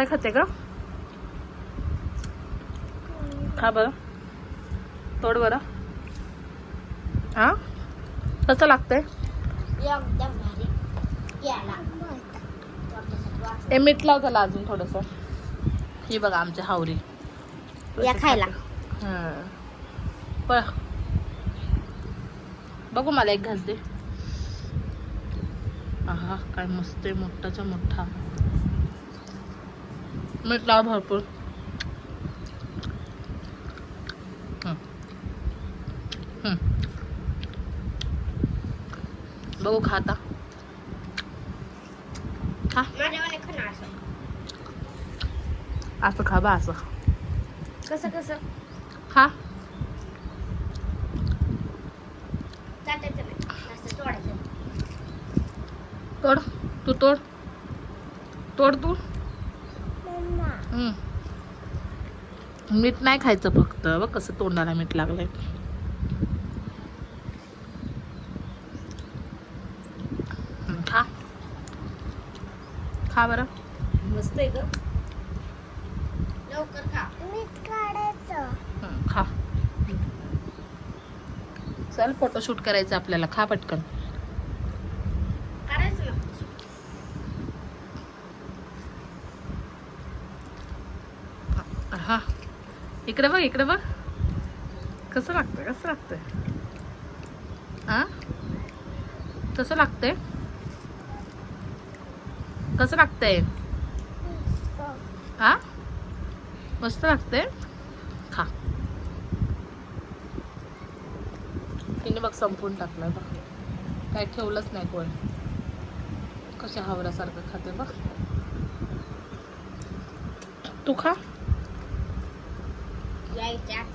काय खाते का? खा बरं. तोड बरं. हा? कसं लागतंय? हे मीठ लाव त्याला अजून थोडस. ही बघा आमची हावरी. या खायला. हं. बघू मला एक घास दे. आहा काय मस्त आहे मोठाच्या मोठा. मीठ लाव भरपूर. बघू खा आता. खा. माझ्यावाले खाणार असं खा बा असं. कसं कसं? खा. तोड. तू तोड. तोड तू. मीठ नाही खायचं फक्त. बघ कसं तोंडाला मीठ लागलंय. खा. खा बरं. मस्त आहे ग. लवकर खा. मीठ काढायचं. खा. चल फोटोशूट करायचं आपल्याला. खा पटकन काढायचं ना हा. इकडे बघ इकडे बघ. कसं लागतं कसं लागतंय? हां कसं लागतंय? कसं लागतंय? हा मस्त लागतंय? खा. तिने बघ संपून टाकलं बघ. काय ठेवलंच नाही कोण. कशा हावरासारखं खाते बघ. तू खा. Yeah, Jackson.